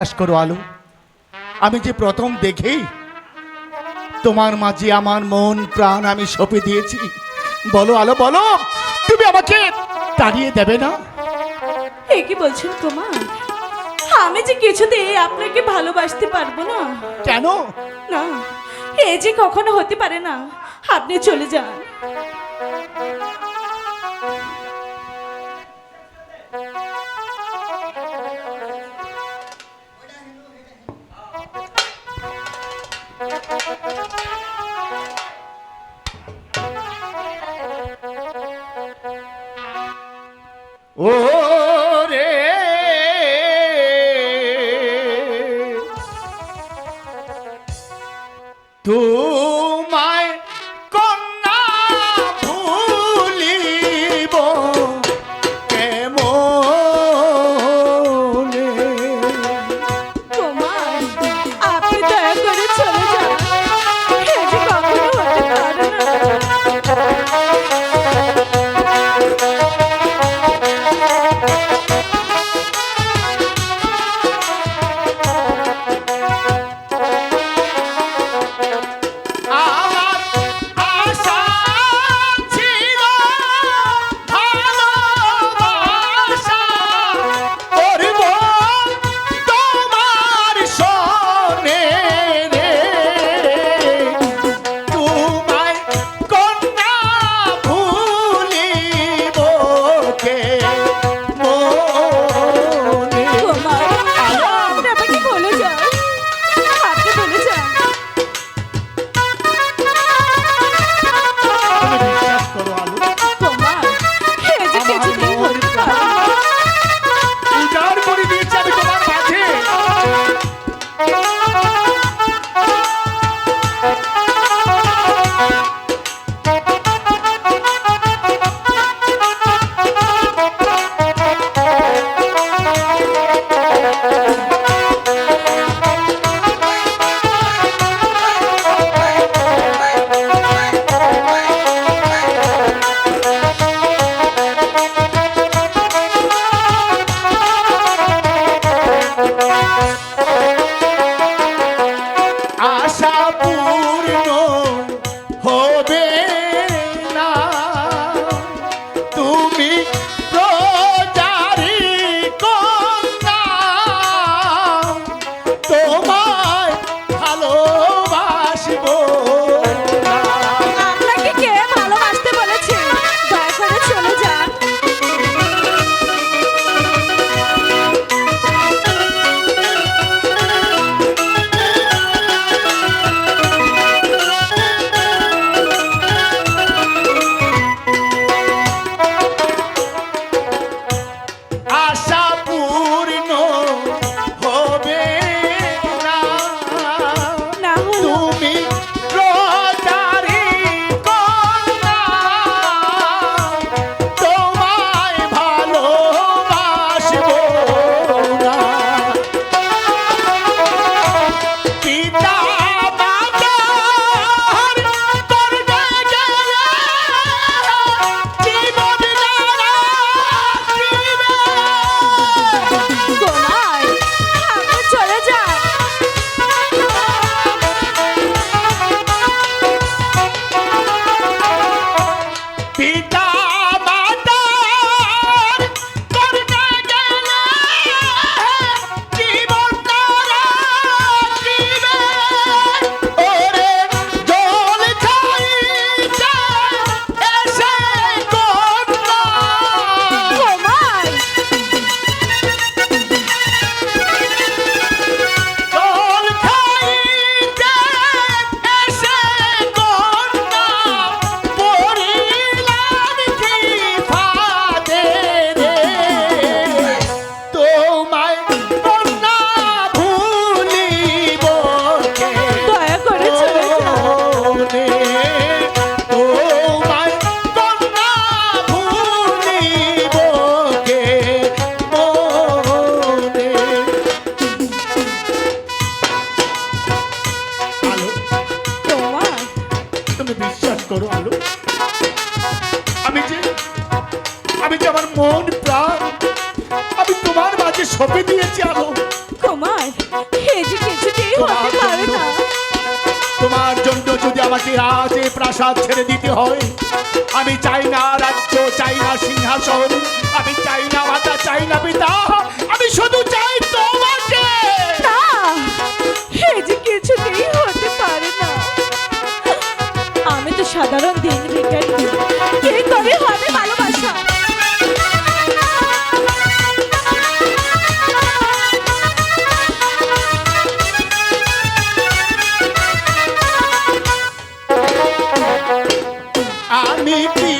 বিশ্বাস করো আলো। আমি যে প্রথম দেখেই তোমার মাঝে আমার মন প্রাণ আমি সপে দিয়েছি। বলো আলো বলো তুমি আমাকে তাড়িয়ে দেবে না? কি বলছেন তোমার আমি যে কিছুতে আপনাকে ভালোবাসতে পারব না। কেন? না এ যে কখনো হতে পারে না। আপনি চলে যান। Rita. হলো আমি যে আমি যে আমার মন প্রাণ আমি তোমার মাঝে দিয়েছি আলো। তোমার তোমার জন্য যদি আমাকে আজ প্রাসাদ ছেড়ে দিতে হয় আমি চাই না রাজ্য চাই না সিংহাসন আমি চাই না মাতা চাই না পিতা আমি শুধু চাই তো তো সাধারণ দিন তবে হবে ভালোবাসা। আমি কি